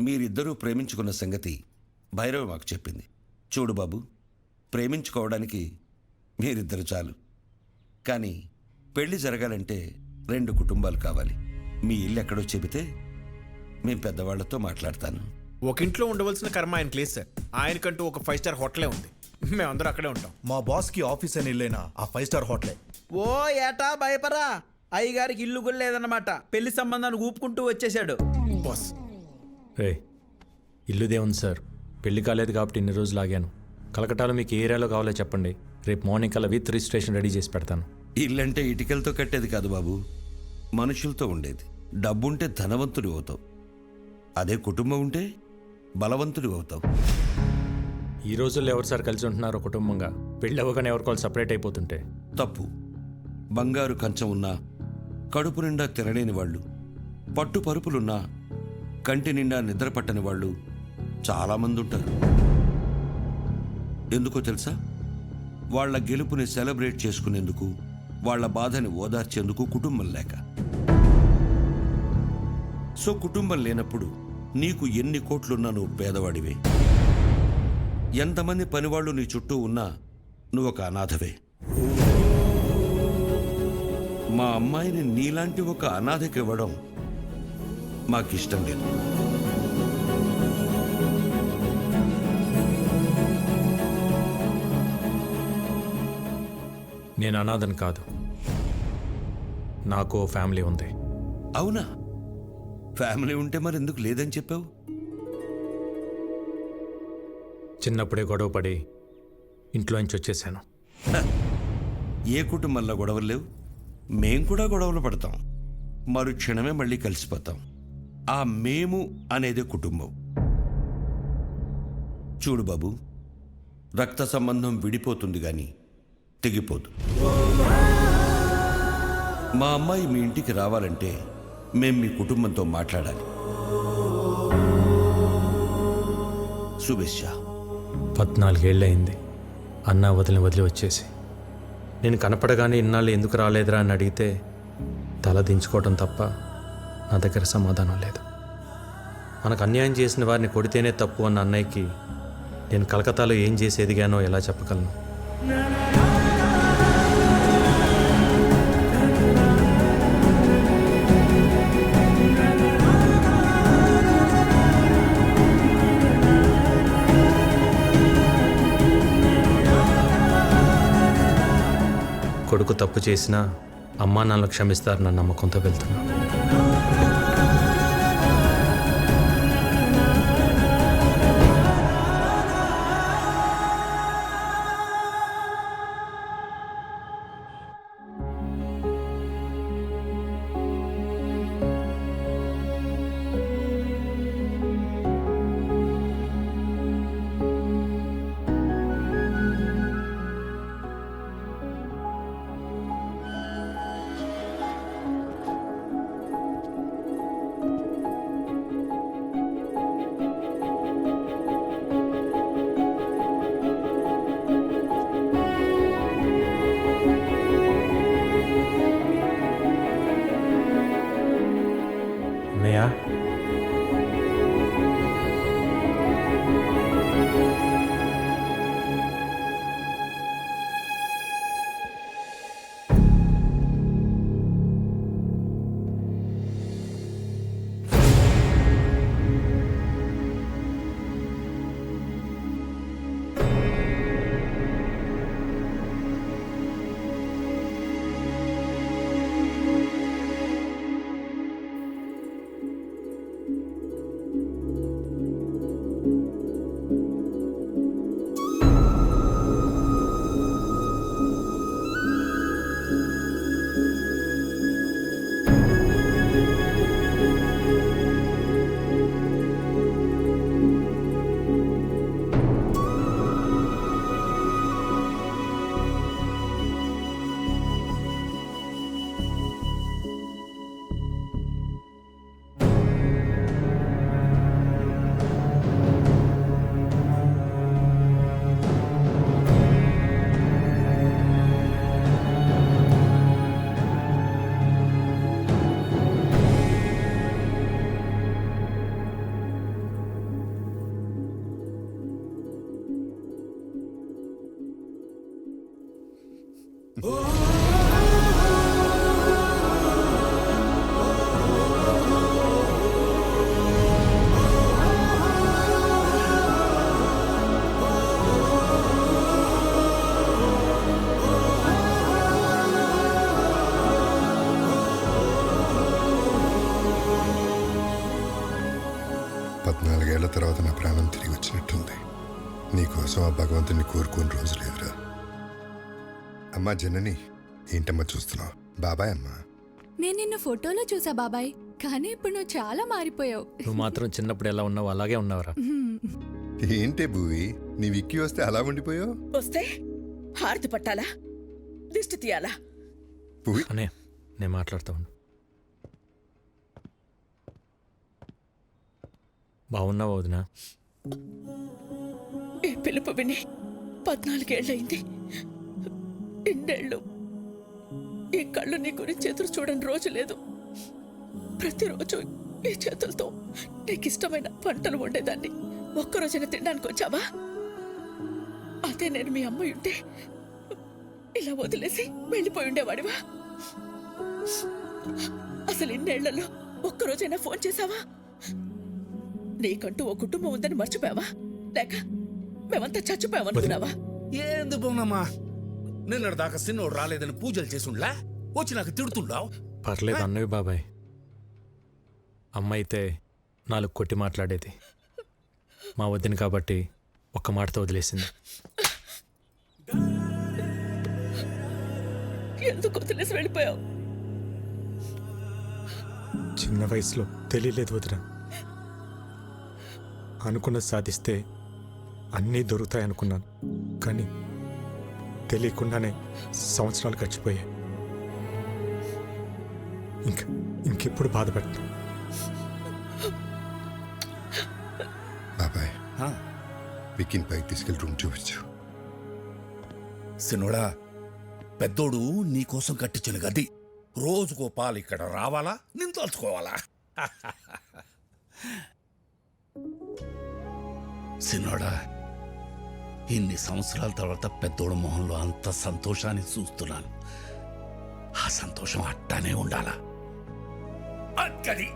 మీరిద్దరూ ప్రేమించుకున్న సంగతి భైరవ్ మాకు చెప్పింది. చూడు బాబు ప్రేమించుకోవడానికి మీరిద్దరు చాలు. కానీ పెళ్ళి జరగాలంటే రెండు కుటుంబాలు కావాలి. మీ ఇల్లు ఎక్కడో చెబితే మేము పెద్దవాళ్ళతో మాట్లాడతాను. ఒక ఇంట్లో ఉండవలసిన కర్మ ఆయనకి లేదు సార్. ఆయనకంటూ ఒక ఫైవ్ స్టార్ హోటలే ఉంది. మేమందరూ అక్కడే ఉంటాం. మా బాస్కి ఆఫీస్ అని వెళ్ళైనా ఆ ఫైవ్ స్టార్ హోటలే. ఓ ఏటా భయపరా అయ్యగారికి ఇల్లు కూడా లేదన్నమాట. పెళ్ళి సంబంధాన్ని ఊపుకుంటూ వచ్చేసాడు బాస్ రే ఇల్లుదే ఉంది సార్. పెళ్ళి కాలేదు కాబట్టి ఇన్ని రోజులు ఆగాను. కలకటాలో మీకు ఏ ఏరియాలో కావాలో చెప్పండి. రేపు మార్నింగ్ కల్లా విత్ రిజిస్ట్రేషన్ రెడీ చేసి పెడతాను. ఇల్లంటే ఇటుకలతో కట్టేది కాదు బాబు. మనుషులతో ఉండేది. డబ్బుంటే ధనవంతుడి అవుతావు. అదే కుటుంబం ఉంటే బలవంతుడి అవుతావు. ఈ రోజుల్లో ఎవరు సార్ కలిసి ఉంటున్నారో కుటుంబంగా? పెళ్ళి అవ్వగానే ఎవరికాలు సపరేట్ అయిపోతుంటే? తప్పు. బంగారు కంచం ఉన్నా కడుపు నిండా తినలేని వాళ్ళు పట్టు పరుపులున్నా కంటి నిండా నిద్ర పట్టని వాళ్ళు చాలామంది ఉంటారు ఎందుకో తెలుసా? వాళ్ళ గెలుపుని సెలబ్రేట్ చేసుకునేందుకు వాళ్ళ బాధని ఓదార్చేందుకు కుటుంబం లేక. సో కుటుంబం లేనప్పుడు నీకు ఎన్ని కోట్లున్నా నువ్వు పేదవాడివే. ఎంతమంది పనివాళ్ళు నీ చుట్టూ ఉన్నా నువ్వు ఒక అనాథవే. మా అమ్మాయిని నీలాంటి ఒక అనాథకివ్వడం మాకిష్టం లేదు. నేను అనాథని కాదు. నాకు ఫ్యామిలీ ఉంది. అవునా? ఫ్యామిలీ ఉంటే మరి ఎందుకు లేదని చెప్పావు? చిన్నప్పుడే గొడవ పడి ఇంట్లోంచి వచ్చేసాను. ఏ కుటుంబంలో గొడవలు లేవు? మేం కూడా గొడవలు పడతాం. మరు క్షణమే మళ్ళీ కలిసిపోతాం. ఆ మేము అనేది కుటుంబం. చూడు బాబు రక్త సంబంధం విడిపోతుంది కానీ తెగిపోదు. మా అమ్మాయి మీ ఇంటికి రావాలంటే మేం మీ కుటుంబంతో మాట్లాడాలి. శుభేచ్ఛ. పద్నాలుగేళ్ళయింది. అన్న వదిలి వదిలి వచ్చేసి. నేను కనపడగానే ఇన్నాళ్ళు ఎందుకు రాలేదురా అని అడిగితే తల దించుకోవటం తప్ప నా దగ్గర సమాధానం లేదు. మనకు అన్యాయం చేసిన వారిని కొడితేనే తప్పు అన్న అన్నయ్యకి నేను కలకత్తాలో ఏం చేసి ఎదిగానో ఎలా చెప్పగలను? కొడుకు తప్పు చేసినా అమ్మా నాన్నలు క్షమిస్తారన్న నమ్మకంతో వెళ్తున్నాను no, no. వచ్చినట్టుంది నీకోసం ఆ భగవంతుని కోరుకోని రోజు లేదురా. అమ్మా జనని ఏంటమ్మా చూస్తున్నావు? బాబాయ్ అమ్మా. నేను నిన్న ఫోటోలో చూసా బాబాయ్ కానీ ఇప్పుడు నువ్వు చాలా మారిపోయావు. నువ్వు మాత్రం చిన్నప్పుడు ఎలా ఉన్నావు అలాగే ఉన్నావురా. ఏంటే భూవి నీ విక్కి వస్తే అలా ఉండిపోయావు? వస్తే హారతి పట్టాలా? దిష్టి తీయాలా? భూవి. అనే నేను మాట్లాడుతూ ఉండు. బాగున్నావు వదినా? ఈ పిలుపు విని పద్నాలుగేళ్ళయింది ఇన్నేళ్ళు ఈ కళ్ళు నీ గురించి ఎదురు చూడని రోజు లేదు. ప్రతిరోజు ఈ చేతులతో నీకు ఇష్టమైన పంటలు వండేదాన్ని. ఒక్కరోజైనా తినడానికి వచ్చావా? అదే నేను మీ అమ్మాయి ఉంటే ఇలా వదిలేసి వెళ్ళిపోయి ఉండేవాడివా? అసలు ఇన్నేళ్ళలో ఒక్కరోజైనా ఫోన్ చేశావా? నీకంటూ ఓ కుటుంబం ఉందని మర్చిపోయావా? లేక మేమంతా చచ్చిపోయామనుకున్నావా? ఏంది బొమ్మమ్మా? నిన్నటి దాకా సిన్నోడు రాలేదని పూజలు చేసుండ్లా? వచ్చి నాకు తిడుతుండావు? పర్లేదు అన్నవి బాబాయ్. అమ్మ అయితే నాలుగు కొట్టి మాట్లాడేది. మా వద్దని కాబట్టి ఒక్క మాటతో వదిలేసింది. ఎందుకు వదిలేసి వెళ్ళిపోయావు? చిన్న వయసులో తెలియలేదు వదిన. అనుకున్నది సాధిస్తే అన్నీ దొరుకుతాయి అనుకున్నాను కానీ తెలియకుండానే సంవత్సరాలు గడిచిపోయాయి. ఇంక ఇంకెప్పుడు బాధపడతాను బాబాయ్. విక్కిని పైకి తీసుకెళ్ళి రూమ్ చూపించు. సిన్నోడా పెద్దోడు నీకోసం కట్టించిన గది రోజుకో పాలు ఇక్కడ రావాలా? నేను తలుచుకోవాలా? సిన్నోడా ఇన్ని సంవత్సరాల తర్వాత పెద్దోడు మొహంలో అంత సంతోషాన్ని చూస్తున్నాను. ఆ సంతోషం అట్టానే ఉండాలా? అక్కడి.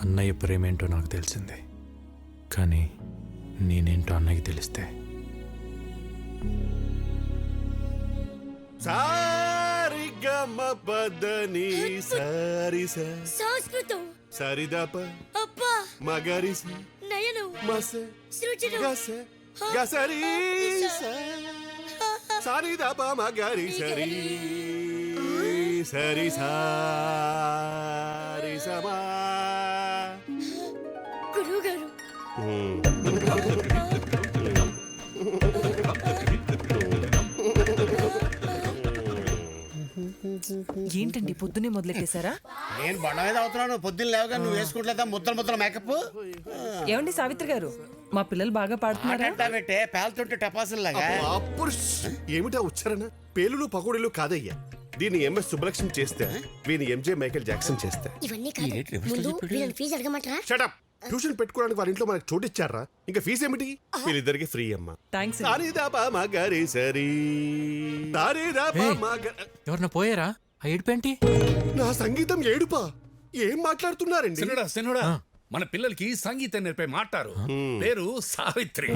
అన్నయ్య ప్రేమేంటో నాకు తెలిసింది కానీ నేనేంటో అన్నయ్యకి తెలిస్తే. సారిగమ పదని సారి సంస్కృతం. సరిదప. అబ్బా మగరి నయను. మస. సృజనం. గస. గసరి సరిదప మగరి సరి సరి సారి సమా గురువు ఏంటండి పొద్దునే మొదలెట్టేశారా? నేను బండ మీద అవుతున్నాను పొద్దున్న లేవగా నువ్వు వేసుకుంటలేదా? ముద్దలు ముద్దల మేకప్? ఏమండి సావిత్రి గారు మా పిల్లలు బాగా పాడుతున్నారా? పెట్టే పేలుతుంటే టపాసులు లాగా అప్పుడు ఏమిటా ఉచ్చారణ? పేలులు పకోడీలు కాదయ్యా. దీన్ని ఎంఎస్ సుబ్బలక్ష్మి చేస్తే వీని ఎంజే మైకేల్ జాక్సన్ చేస్తే. ఇవన్నీ కాదు. ముందు వీళ్ళని ఫీజు అడగమంటారా? షటప్ ట్యూషన్ పెట్టుకోవడానికి వాళ్ళ ఇంట్లో మనకు చోటు ఇచ్చారా ఇంకా ఫీజు ఏమిటి? వీళ్ళిద్దరికి ఫ్రీ అమ్మా. థ్యాంక్స్ సారీదాపా మగరి సరి సారీదాపా మగ ఎవరన్నా పోయారా? ఆ ఏడుపేంటి? నా సంగీతం ఏడుపా. ఏం మాట్లాడుతున్నారండి? సిన్నోడా సిన్నోడా మన పిల్లలకి సంగీతం నేర్పే మాటారు పేరు సావిత్రి.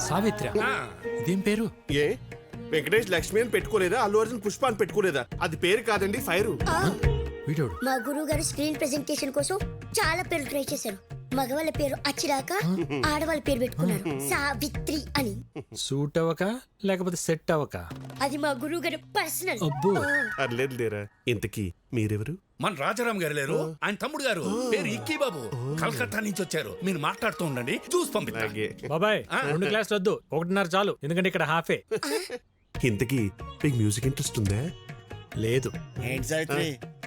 సావిత్ర? ఆ. ఇదేం పేరు? ఏ? వెంకటేష్ లక్ష్మి అని పెట్టుకోలేదా? అల్లు అర్జున్ పుష్ప అని పెట్టుకోలేదా? అది పేరు కాదండి ఫైర్. వీడోడు మా గురువు గారు స్క్రీన్ ప్రెజెంటేషన్ కోసం చాలా పేర్లు ట్రై చేశారు. మగవాళ్ళ పేరు అచ్చిరాక ఆడవాళ్ళ పేరు పెట్టుకున్నారు. సావిత్రి అని. సూట్ అవ్వక లేకపోతే సెట్ అవ్వక అది మా గురువు గారి పర్సనల్. అబ్బో. అర్లేదు లేరా? ఇంతకీ మీరెవరు? మన రాజారాం గారు లేరు. ఆయన తమ్ముడు గారు. పేరు ఇక్కీ బాబు కలకత్తా నుంచి వచ్చారు. మీరు మాట్లాడుతూ ఉండండి. చూసి పంపిస్తా. అలాగే. బాబాయ్ రెండు క్లాసులు వద్దు. ఒకటిన్నర చాలు. ఎందుకంటే ఇక్కడ హాఫే. ఇంతకీ మీకు మ్యూజిక్ ఇంట్రెస్ట్ ఉందా? లేదు. ఏంటి సావిత్రి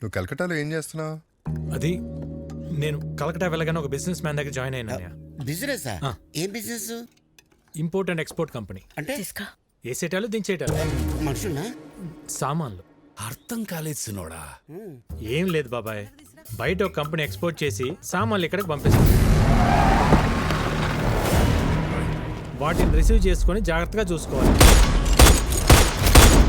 నువ్వు కలకటాలో ఏం చేస్తున్నావు? అది నేను కలకటా వెళ్ళగానే ఒక బిజినెస్ మ్యాన్ దగ్గర జాయిన్ అయినా బిజినెసా ఆ. ఏం business import and export company అంటే? వేసేటాలు దించేటాలు మనుషున్నా సామాన్లు. అర్థం కాలేదు సినోడా. ఏం లేదు బాబాయ్. బయట ఒక కంపెనీ ఎక్స్పోర్ట్ చేసి సామాన్లు ఇక్కడికి పంపిస్తుంది వాటిని రిసీవ్ చేసుకొని జాగ్రత్తగా చూసుకోవాలి.